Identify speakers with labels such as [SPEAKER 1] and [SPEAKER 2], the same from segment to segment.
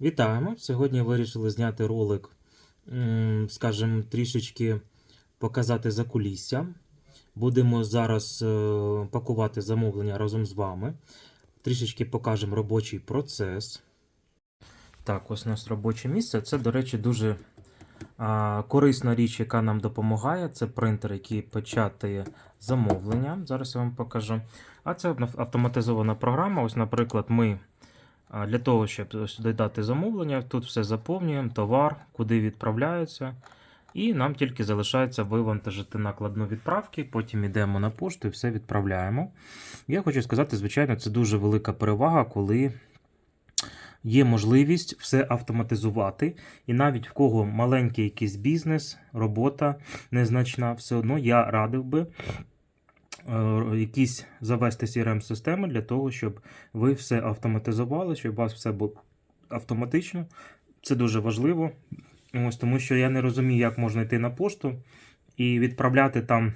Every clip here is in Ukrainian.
[SPEAKER 1] Вітаємо! Сьогодні вирішили зняти ролик, скажімо, трішечки показати закулісся. Будемо зараз е, пакувати замовлення разом з вами. Трішечки покажемо робочий процес. Так, ось у нас робоче місце. Це, до речі, дуже корисна річ, яка нам допомагає. Це принтер, який печатає замовлення. Зараз я вам покажу. А це автоматизована програма. Ось, наприклад, ми. Для того, щоб сюди дати замовлення, тут все заповнюємо, товар, куди відправляється. І нам тільки залишається вивантажити накладну відправки, потім йдемо на пошту і все відправляємо. Я хочу сказати, звичайно, це дуже велика перевага, коли є можливість все автоматизувати. І навіть в кого маленький якийсь бізнес, робота незначна, все одно я радив би якісь завести CRM-системи для того, щоб ви все автоматизували, щоб у вас все було автоматично. Це дуже важливо. Ось тому що я не розумію, як можна йти на пошту і відправляти там,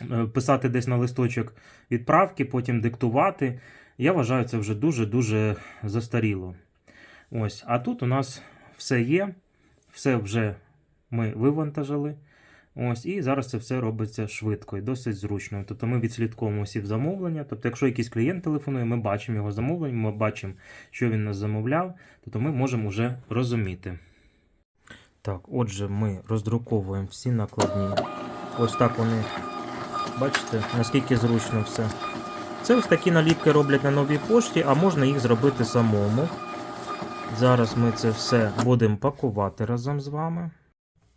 [SPEAKER 1] е, писати десь на листочок відправки, потім диктувати. Я вважаю, це вже дуже-дуже застаріло. Ось, а тут у нас все є, все вже ми вивантажили. Ось, і зараз це все робиться швидко і досить зручно. Тобто ми відслідковуємо всі замовлення. Тобто, якщо якийсь клієнт телефонує, ми бачимо його замовлення, ми бачимо, що він нас замовляв, тобто ми можемо вже розуміти. Так, отже, ми роздруковуємо всі накладні. Ось так вони. Бачите, наскільки зручно все. Це ось такі наліпки роблять на новій пошті, а можна їх зробити самому. Зараз ми це все будемо пакувати разом з вами.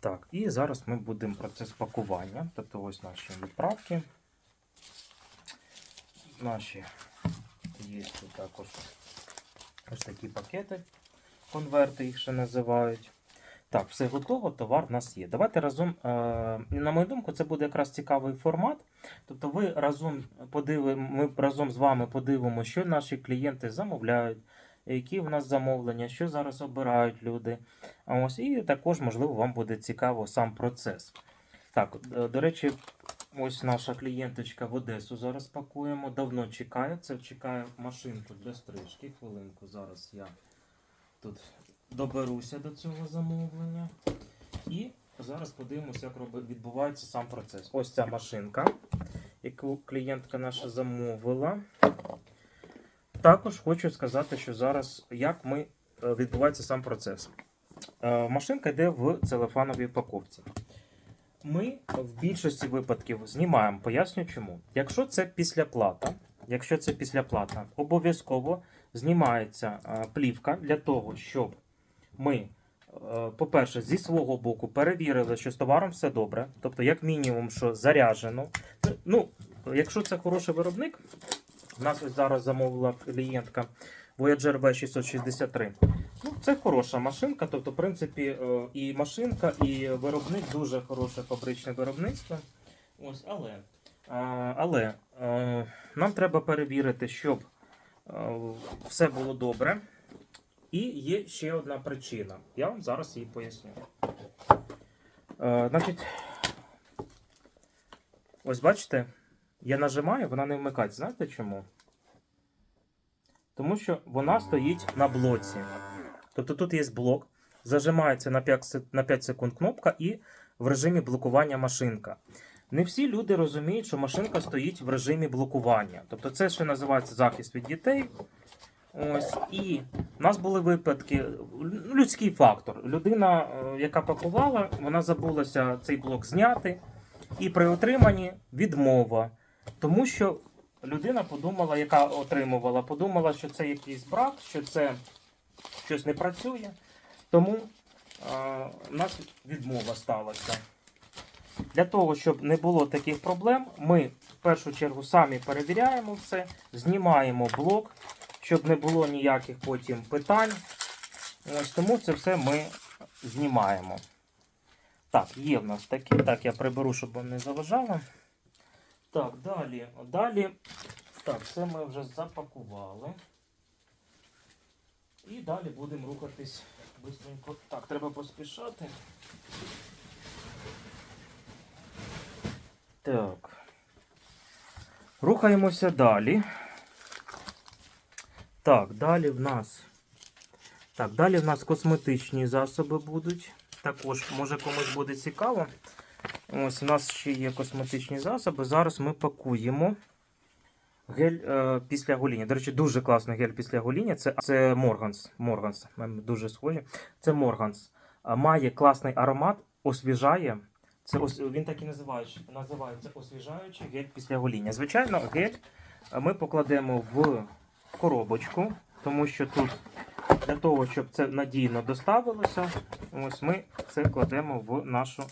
[SPEAKER 1] Так, і зараз ми будемо процес пакування. Тобто ось наші відправки. Наші є тут також ось такі пакети, конверти їх ще називають. Так, все готово, товар в нас є. Давайте разом, е, на мою думку, це буде якраз цікавий формат. Тобто, ви разом подивимо, ми разом з вами подивимося, що наші клієнти замовляють, які в нас замовлення, що зараз обирають люди. Ось, і також, можливо, вам буде цікаво сам процес. Так, е, до речі, ось наша клієнточка в Одесу зараз пакуємо. Давно чекає. Це чекає машинку для стрижки. Хвилинку, зараз я тут доберуся до цього замовлення. І зараз подивимося, як відбувається сам процес. Ось ця машинка, яку клієнтка наша замовила. Також хочу сказати, що зараз як ми е, відбувається сам процес. Е, Машинка йде в целефановій упаковці. Ми в більшості випадків знімаємо, поясню чому. Якщо це післяплата, якщо це післяплата, обов'язково знімається е, плівка для того, щоб ми, по-перше, зі свого боку перевірили, що з товаром все добре. Тобто, як мінімум, що заряджено. Ну, якщо це хороший виробник, у нас ось зараз замовила клієнтка Voyager V663. Ну, це хороша машинка. Тобто, в принципі, е, і машинка, і виробник дуже хороше фабричне виробництво. Ось, але але е, нам треба перевірити, щоб е, все було добре. І є ще одна причина. Я вам зараз її поясню. Е, значить, ось бачите, я нажимаю, вона не вмикається. Знаєте чому? Тому що вона стоїть на блоці. Тобто тут є блок, зажимається на 5, на 5 секунд кнопка і в режимі блокування машинка. Не всі люди розуміють, що машинка стоїть в режимі блокування. Тобто це ще називається захист від дітей. Ось, і в нас були випадки, людський фактор. Людина, е, яка пакувала, вона забулася цей блок зняти, і при отриманні відмова. Тому що людина подумала, яка отримувала, подумала, що це якийсь брак, що це щось не працює. Тому у нас відмова сталася. Для того, щоб не було таких проблем, ми в першу чергу самі перевіряємо все, знімаємо блок, щоб не було ніяких потім питань. Ось тому це все ми знімаємо. Так, є в нас такі. Так, я приберу, щоб вам не заважало. Так, далі. Далі. Так, це ми вже запакували. І далі будемо рухатись быстренько. Так, треба поспішати. Так. Рухаємося далі. Так, далі в нас Так, далі в нас косметичні засоби будуть. Також, може комусь буде цікаво. Ось у нас ще є косметичні засоби. Зараз ми пакуємо гель е, після гоління. До речі, дуже класний гель після гоління. Це, це Morgans. Morgans. Нам Дуже схожі. Це Morgans. А, Має класний аромат, освіжає. Це ос- він так і називається, називається освіжаючий гель після гоління. Звичайно, гель е, ми покладемо в коробочку, тому що тут для того, щоб це надійно доставилося, ось ми це кладемо в нашу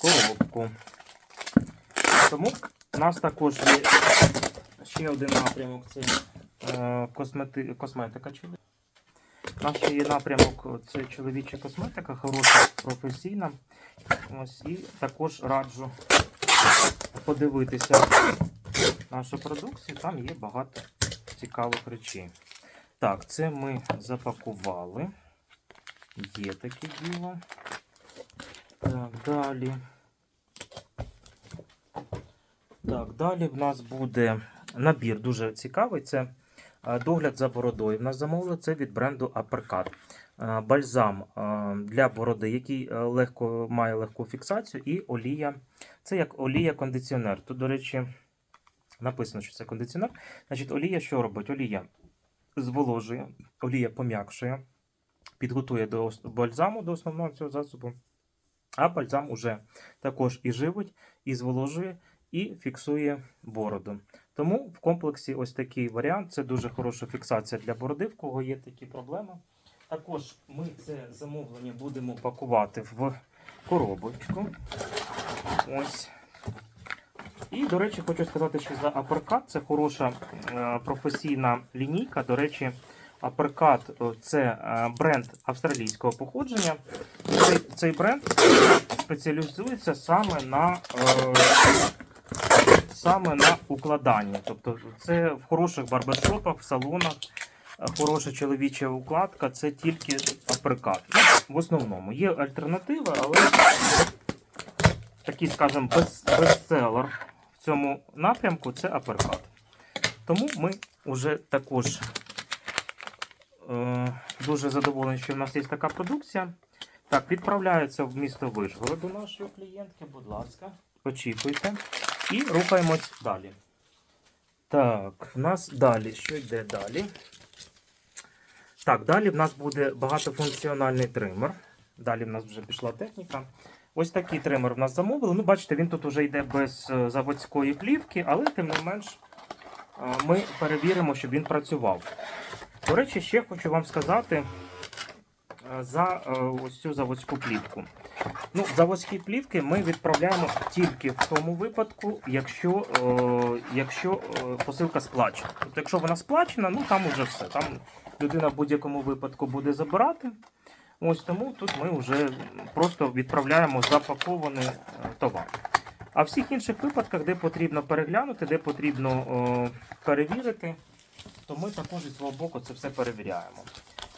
[SPEAKER 1] коробку. Тому у нас також є ще один напрямок це е, космети, косметика. ще є напрямок це чоловіча косметика, хороша, професійна. Ось, і також раджу подивитися нашу продукцію, там є багато цікавих речей. Так, це ми запакували. Є таке діло. Так, далі. Так, далі в нас буде набір дуже цікавий. Це е, догляд за бородою. В нас замовили це від бренду. Е, Бальзам е, для бороди, який е, легко має легку фіксацію, і олія. Це як олія-кондиціонер. Тут, до речі, написано, що це кондиціонер. Значить, олія що робить? Олія зволожує, олія пом'якшує, підготує до бальзаму до основного цього засобу. А бальзам уже також і живить, і зволожує, і фіксує бороду. Тому в комплексі ось такий варіант. Це дуже хороша фіксація для бороди, в кого є такі проблеми. Також ми це замовлення будемо пакувати в коробочку. Ось. І, до речі, хочу сказати, що за Аперкат це хороша е, професійна лінійка. До речі, Аперкат це е, бренд австралійського походження. Цей, цей бренд спеціалізується саме на, е, саме на укладанні. Тобто це в хороших барбершопах, в салонах, е, хороша чоловіча укладка це тільки Аперкат. Ну, в основному є альтернатива, але такий, скажімо, без, бестселер в цьому напрямку це аперкат. Тому ми вже також дуже задоволені, що в нас є така продукція. Так, відправляється в місто Вишгород до нашої клієнтки, будь ласка, очікуйте. І рухаємось далі. Так, в нас далі. Що йде далі? Так, далі в нас буде багатофункціональний тример. Далі в нас вже пішла техніка. Ось такий тример в нас замовили. Ну, бачите, він тут вже йде без е, заводської плівки, але тим не менш е, ми перевіримо, щоб він працював. До речі, ще хочу вам сказати е, за е, ось цю заводську плівку. Ну, заводські плівки ми відправляємо тільки в тому випадку, якщо, е, якщо посилка сплачена. Тобто, якщо вона сплачена, ну там уже все. Там людина в будь-якому випадку буде забирати. Ось тому тут ми вже просто відправляємо запакований товар. А в всіх інших випадках, де потрібно переглянути, де потрібно перевірити, то ми також із свого боку це все перевіряємо.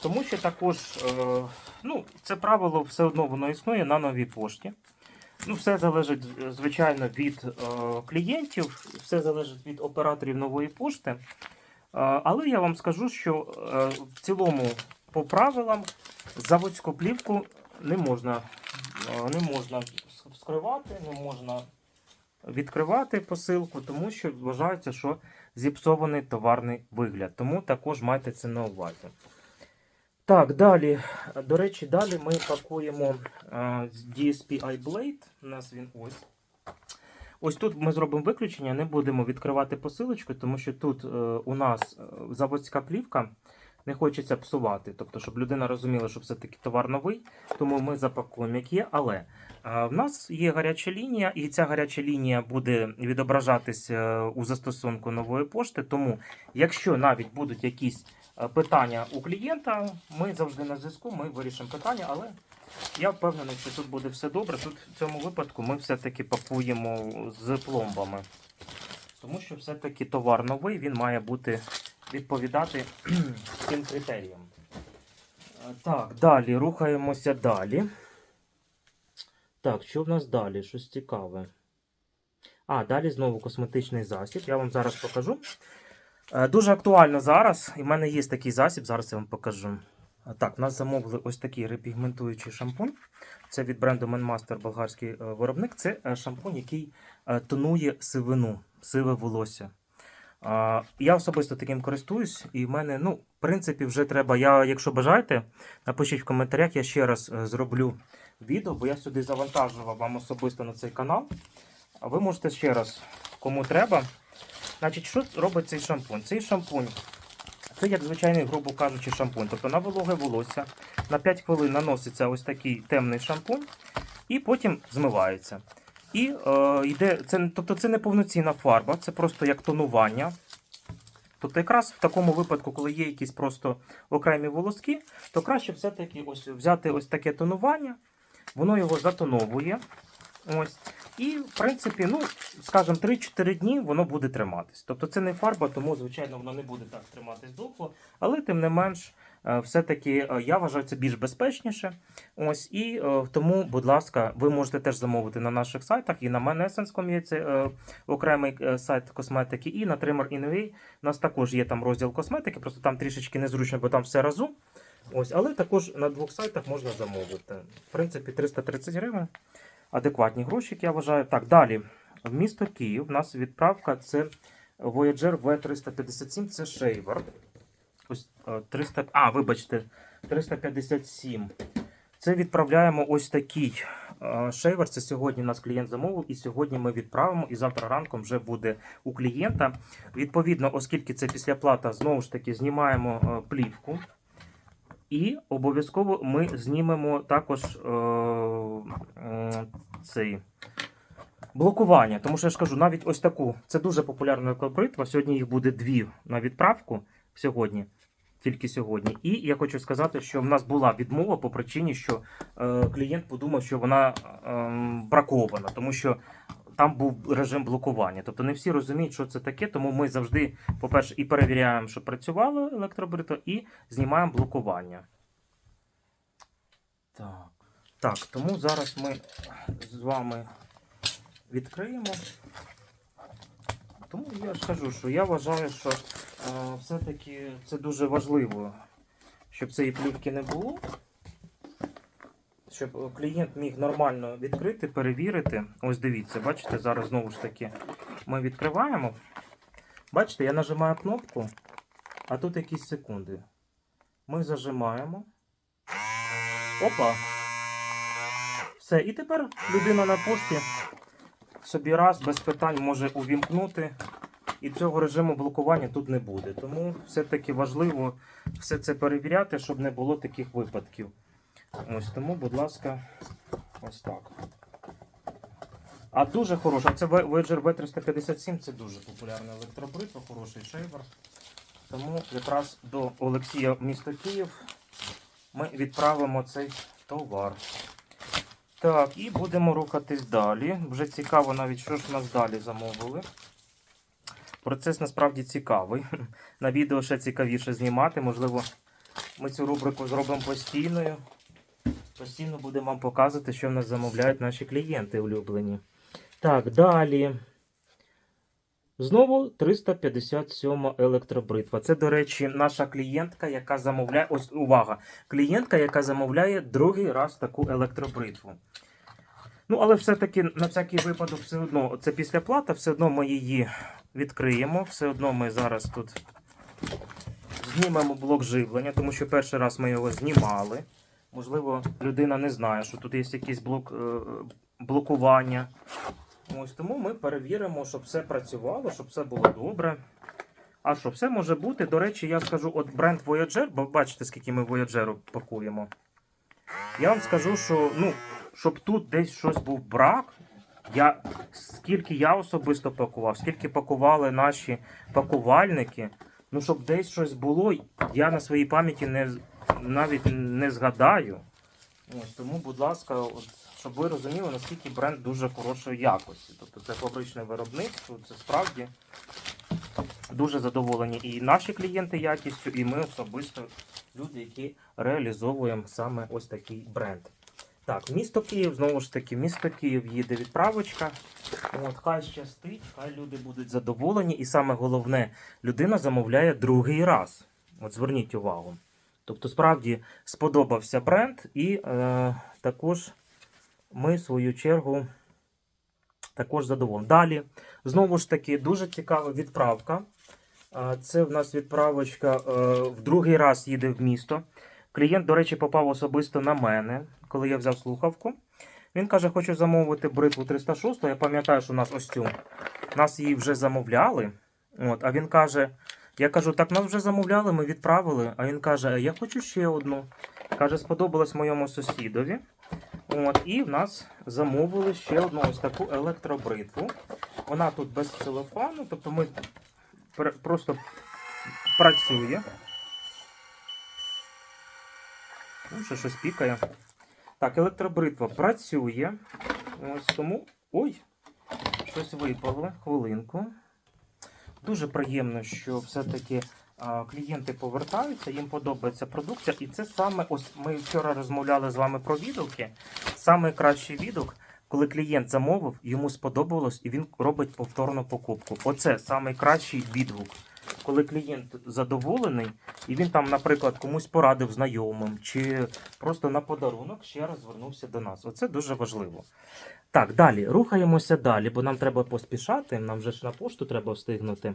[SPEAKER 1] Тому що також е, ну, це правило все одно воно існує на новій пошті. Ну, все залежить, е, звичайно, від е, клієнтів, все залежить від операторів нової пошти. Але я вам скажу, що в цілому, по правилам, заводську плівку не можна, не можна вскривати, не можна відкривати посилку, тому що вважається, що зіпсований товарний вигляд. Тому також майте це на увазі. Так, далі. До речі, далі ми пакуємо е, DSP iBlade. У нас він ось. Ось тут ми зробимо виключення, не будемо відкривати посилочку, тому що тут е, у нас е, заводська плівка не хочеться псувати. Тобто, щоб людина розуміла, що все-таки товар новий, тому ми запакуємо як є. Але е, в нас є гаряча лінія, і ця гаряча лінія буде відображатись е, у застосунку нової пошти. Тому, якщо навіть будуть якісь е, питання у клієнта, ми завжди на зв'язку, ми вирішимо питання, але я впевнений, що тут буде все добре. Тут в цьому випадку ми все-таки пакуємо з пломбами. Тому що все-таки товар новий, він має бути відповідати цим критеріям. Е, Так, далі рухаємося далі. Так, що в нас далі? Щось цікаве. А, далі знову косметичний засіб. Я вам зараз покажу. Е, Дуже актуально зараз. І в мене є такий засіб, зараз я вам покажу. А, Так, нас замовили ось такий репігментуючий шампунь. Це від бренду Menmaster, болгарський е, виробник. Це е, шампунь, який е, тонує сивину, сиве волосся. Я особисто таким користуюсь, і в мене, ну, в принципі, вже треба. Я, якщо бажаєте, напишіть в коментарях, я ще раз е, зроблю відео, бо я сюди завантажував вам особисто на цей канал. А ви можете ще раз, кому треба. Значить, що робить цей шампунь? Цей шампунь це як звичайний, грубо кажучи, шампунь. Тобто на вологе волосся на 5 хвилин наноситься ось такий темний шампунь, і потім змивається. І е, йде, це, тобто це не повноцінна фарба, це просто як тонування. Тобто, якраз в такому випадку, коли є якісь просто окремі волоски, то краще все-таки ось взяти ось таке тонування, воно його затоновує. Ось. І, в принципі, ну, скажімо, 3-4 дні воно буде триматись. Тобто це не фарба, тому, звичайно, воно не буде так триматись довго. Але тим не менш, все-таки е, я вважаю це більш безпечніше. Ось і е, тому, будь ласка, ви можете теж замовити на наших сайтах. І на ManEssence.com є це е, окремий е, сайт косметики, і на Trimmer Innovate у нас також є там розділ косметики, просто там трішечки незручно, бо там все разом. Ось, але також на двох сайтах можна замовити. В принципі, 330 гривень. Адекватні гроші, як я вважаю. Так, далі. В місто Київ у нас відправка це Voyager V357, це шейвер. Ось е, 300, а, вибачте, 357. Це відправляємо ось такий е, шейвер. Це сьогодні у нас клієнт замовив, і сьогодні ми відправимо, і завтра ранком вже буде у клієнта. Відповідно, оскільки це післяплата, знову ж таки, знімаємо е, плівку. І обов'язково ми знімемо також е, е, цей блокування. Тому що я ж кажу, навіть ось таку. Це дуже популярна бритва. Сьогодні їх буде дві на відправку. Сьогодні, тільки сьогодні. І я хочу сказати, що в нас була відмова по причині, що е, клієнт подумав, що вона е, бракована, тому що там був режим блокування. Тобто не всі розуміють, що це таке, тому ми завжди, по-перше, і перевіряємо, що працювала електробритва, і знімаємо блокування. Так. Так, тому зараз ми з вами відкриємо. Тому я ж кажу, що я вважаю, що е, все-таки це дуже важливо, щоб цієї плівки не було. Щоб клієнт міг нормально відкрити, перевірити. Ось дивіться, бачите, зараз знову ж таки ми відкриваємо. Бачите, я нажимаю кнопку, а тут якісь секунди. Ми зажимаємо. Опа! Все, і тепер людина на пошті собі раз без питань може увімкнути. І цього режиму блокування тут не буде. Тому все-таки важливо все це перевіряти, щоб не було таких випадків. Ось тому, будь ласка, ось так. А дуже хороша. Це Voyager V357, це дуже популярна електробритва, хороший шейвер. Тому якраз до Олексія місто Київ ми відправимо цей товар. Так, і будемо рухатись далі. Вже цікаво навіть, що ж нас далі замовили. Процес насправді цікавий. На відео ще цікавіше знімати. Можливо, ми цю рубрику зробимо постійною. Постійно будемо вам показувати, що в нас замовляють наші клієнти улюблені. Так, далі. Знову 357 електробритва. Це, до речі, наша клієнтка, яка замовляє. Ось увага! Клієнтка, яка замовляє другий раз таку електробритву. Ну, але все-таки на всякий випадок, все одно, це після плата, все одно ми її відкриємо. Все одно ми зараз тут знімемо блок живлення, тому що перший раз ми його знімали. Можливо, людина не знає, що тут є якийсь блок е, блокування. Ось тому ми перевіримо, щоб все працювало, щоб все було добре. А що, все може бути. До речі, я скажу, от бренд Voyager, бо бачите, скільки ми Voyager пакуємо. Я вам скажу, що ну, щоб тут десь щось був брак. Я, скільки я особисто пакував, скільки пакували наші пакувальники, ну щоб десь щось було, я на своїй пам'яті не, навіть не згадаю. Ось, тому, будь ласка, от, щоб ви розуміли, наскільки бренд дуже хорошої якості. Тобто це фабричне виробництво, це справді дуже задоволені і наші клієнти якістю, і ми особисто люди, які реалізовуємо саме ось такий бренд. Так, місто Київ, знову ж таки, місто Київ їде відправочка. От, хай щастить, хай люди будуть задоволені. І саме головне, людина замовляє другий раз. От зверніть увагу. Тобто, справді сподобався бренд, і е, також ми, в свою чергу, також задоволені. Далі, знову ж таки, дуже цікава відправка. Це в нас відправочка е, в другий раз їде в місто. Клієнт, до речі, попав особисто на мене, коли я взяв слухавку. Він каже, хочу замовити бритву 306. Я пам'ятаю, що у нас ось цю. Нас її вже замовляли. От, а він каже: я кажу, так нас вже замовляли, ми відправили. А він каже, я хочу ще одну. Каже, сподобалось моєму сусідові. От, і в нас замовили ще одну ось таку електробритву. Вона тут без целофану, тобто ми пр- просто працює. Ну, ще щось пікає. Так, електробритва працює. Ось тому. Ой! Щось випало. Хвилинку. Дуже приємно, що все-таки клієнти повертаються, їм подобається продукція. І це саме, ось ми вчора розмовляли з вами про відгуки. Саме кращий відгук, коли клієнт замовив, йому сподобалось і він робить повторну покупку. Оце саме кращий відгук. Коли клієнт задоволений, і він там, наприклад, комусь порадив знайомим, чи просто на подарунок ще раз звернувся до нас. Оце дуже важливо. Так, далі рухаємося далі, бо нам треба поспішати. Нам вже ж на пошту треба встигнути.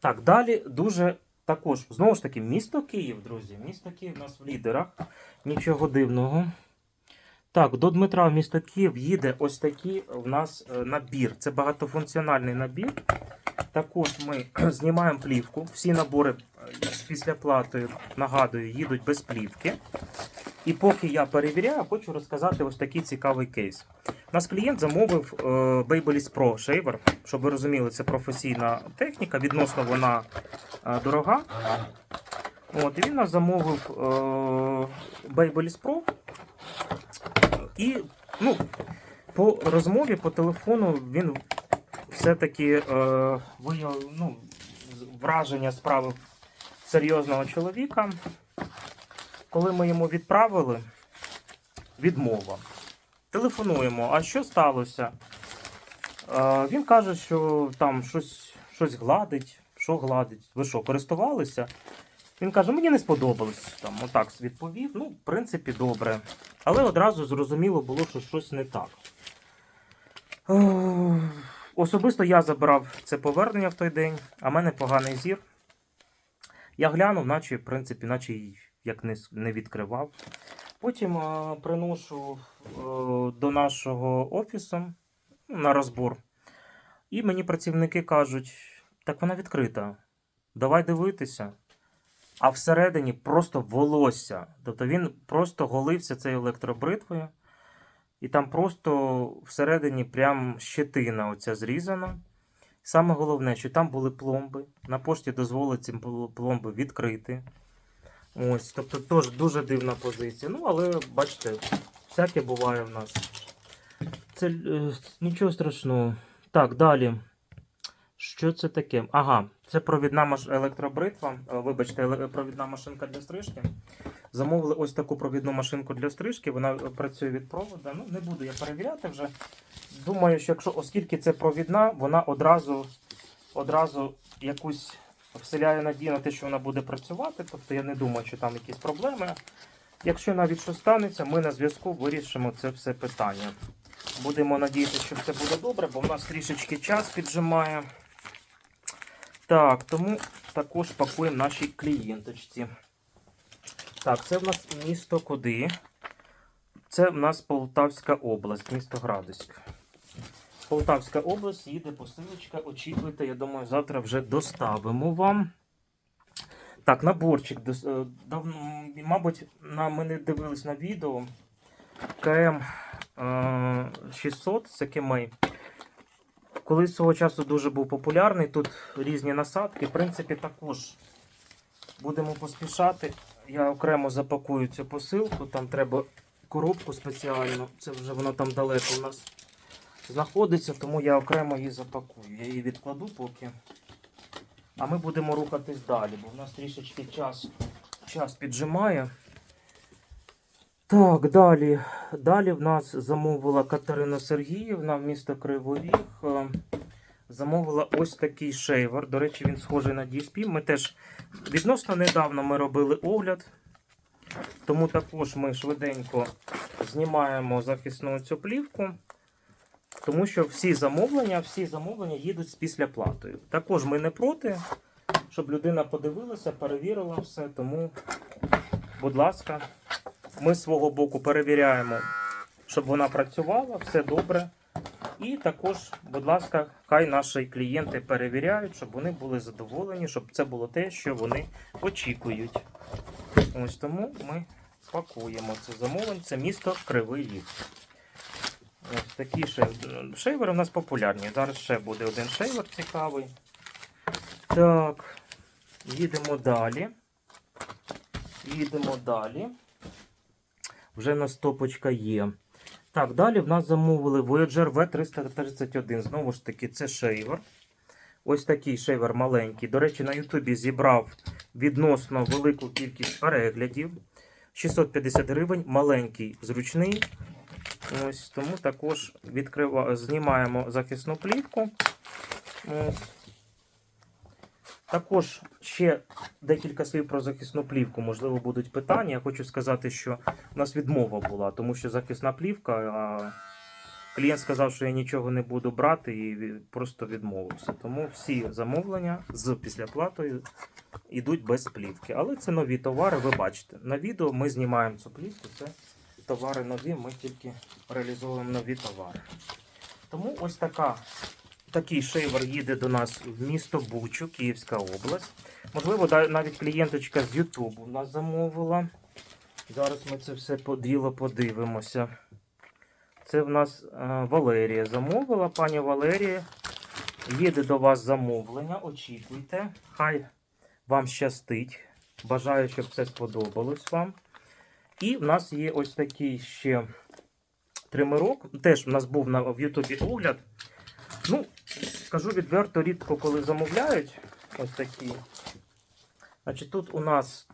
[SPEAKER 1] Так, далі дуже також, знову ж таки, місто Київ, друзі. Місто Київ у нас в лідерах. Нічого дивного. Так, до Дмитра в місто Київ їде ось такий в нас е, набір. Це багатофункціональний набір. Також ми знімаємо плівку. Всі набори з післяплатою, нагадую, їдуть без плівки. І поки я перевіряю, хочу розказати ось такий цікавий кейс. Нас клієнт замовив е, Babyliss Pro Shaver. Щоб ви розуміли, це професійна техніка, відносно вона е, дорога. От, і він нас замовив е, Babyliss Pro. І ну, по розмові по телефону він все-таки е, ну, враження справив серйозного чоловіка. Коли ми йому відправили, відмова. Телефонуємо, а що сталося? Е, він каже, що там щось, щось гладить. Що гладить? Ви що, користувалися? Він каже, мені не сподобалось. Там, отак відповів. Ну, в принципі, добре. Але одразу зрозуміло було, що щось не так. Е, Особисто я забрав це повернення в той день, а в мене поганий зір. Я глянув, наче, в принципі, наче як не, не відкривав. Потім е, приношу е, до нашого офісу на розбор. І мені працівники кажуть: так вона відкрита. Давай дивитися. А всередині просто волосся. Тобто він просто голився цією електробритвою. І там просто всередині прям щетина оця зрізана. Саме головне, що там були пломби. На пошті дозволить ці пломби відкрити. Ось, тобто теж дуже дивна позиція. Ну, але бачите, всяке буває в нас. Це е, нічого страшного. Так, далі. Що це таке? Ага, це провідна електробритва. Е, Вибачте, провідна машинка для стрижки. Замовили ось таку провідну машинку для стрижки. Вона е, працює від провода. Ну, не буду я перевіряти вже. Думаю, що якщо, оскільки це провідна, вона одразу, одразу якусь вселяє надію на те, що вона буде працювати. Тобто я не думаю, що там якісь проблеми. Якщо навіть що станеться, ми на зв'язку вирішимо це все питання. Будемо надіятися, що все буде добре, бо в нас трішечки час піджимає. Так, тому також пакуємо нашій клієнточці. Так, це в нас місто куди? Це в нас Полтавська область, місто Градуськ. Полтавська область, їде посилочка. Очікуйте, я думаю, завтра вже доставимо вам. Так, наборчик. е, Давно, мабуть, на, ми не дивились на відео. КМ е, 600, це Кемей. Колись свого часу дуже був популярний. Тут різні насадки. В принципі, також будемо поспішати. Я окремо запакую цю посилку. Там треба коробку спеціальну. Це вже воно там далеко у нас знаходиться, тому я окремо її запакую. Я її відкладу поки. А ми будемо рухатись далі, бо в нас трішечки час, час піджимає. Так, далі. Далі в нас замовила Катерина Сергіївна в місто Кривий Ріг. Е, Замовила ось такий шейвер. До речі, він схожий на DSP. Ми теж відносно недавно ми робили огляд. Тому також ми швиденько знімаємо захисну цю плівку, тому що всі замовлення, всі замовлення їдуть з післяплатою. Також ми не проти, щоб людина подивилася, перевірила все. Тому, будь ласка, ми з свого боку перевіряємо, щоб вона працювала, все добре. І також, будь ласка, хай наші клієнти перевіряють, щоб вони були задоволені, щоб це було те, що вони очікують. Ось тому ми пакуємо це замовлення. Це місто Кривий Ріг. Ось такі шейвери. У нас популярні. Зараз ще буде один шейвер цікавий. Так, їдемо далі. Їдемо далі. Вже у нас топочка є. Так, далі в нас замовили Voyager V331. Знову ж таки, це шейвер. Ось такий шейвер маленький. До речі, на Ютубі зібрав відносно велику кількість переглядів. 650 гривень, маленький, зручний. Ось тому також відкрива... знімаємо захисну плівку. Ось. Також ще декілька слів про захисну плівку. Можливо, будуть питання. Я хочу сказати, що у нас відмова була, тому що захисна плівка. А... Клієнт сказав, що я нічого не буду брати і просто відмовився. Тому всі замовлення з післяплатою йдуть без плівки. Але це нові товари, ви бачите. На відео ми знімаємо цю плівку. Це товари нові, ми тільки реалізовуємо нові товари. Тому ось така, такий шейвер їде до нас в місто Бучу, Київська область. Можливо, навіть клієнточка з Ютубу нас замовила. Зараз ми це все по діло подивимося. Це в нас е, Валерія замовила. Пані Валерія, їде до вас замовлення. Очікуйте. Хай вам щастить. Бажаю, щоб все сподобалось вам. І в нас є ось такий ще тримерок. Теж в нас був в Ютубі огляд. Ну, скажу відверто, рідко коли замовляють ось такі. Значить, тут у нас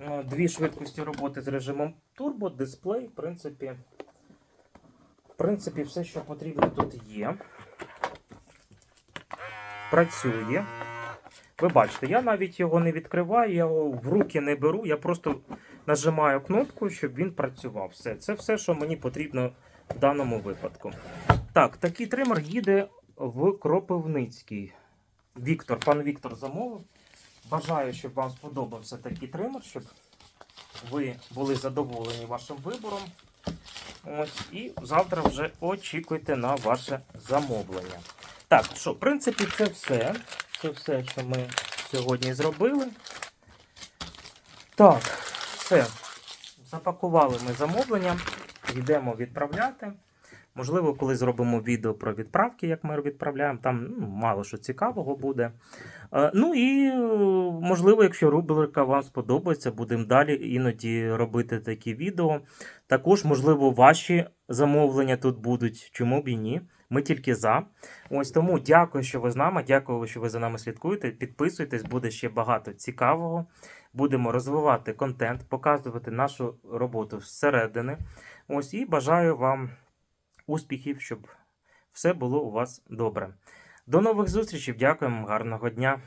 [SPEAKER 1] е, дві швидкості роботи з режимом турбо, дисплей, в принципі. В принципі, все, що потрібно, тут є. Працює. Ви бачите, я навіть його не відкриваю, я його в руки не беру, я просто нажимаю кнопку, щоб він працював. Все. Це все, що мені потрібно в даному випадку. Так, такий тример їде в Кропивницький. Віктор, пан Віктор замовив. Бажаю, щоб вам сподобався такий тример, щоб ви були задоволені вашим вибором. Ось, і завтра вже очікуйте на ваше замовлення. Так, що, в принципі, це все. Це все, що ми сьогодні зробили. Так, все. Запакували ми замовлення. Йдемо відправляти. Можливо, коли зробимо відео про відправки, як ми відправляємо, там ну, мало що цікавого буде. Е, Ну і е, можливо, якщо рубрика вам сподобається, будемо далі іноді робити такі відео. Також, можливо, ваші замовлення тут будуть, чому б і ні. Ми тільки за. Ось тому дякую, що ви з нами. Дякую, що ви за нами слідкуєте. Підписуйтесь, буде ще багато цікавого. Будемо розвивати контент, показувати нашу роботу зсередини. Ось і бажаю вам успіхів, щоб все було у вас добре. До нових зустрічей. Дякуємо, гарного дня.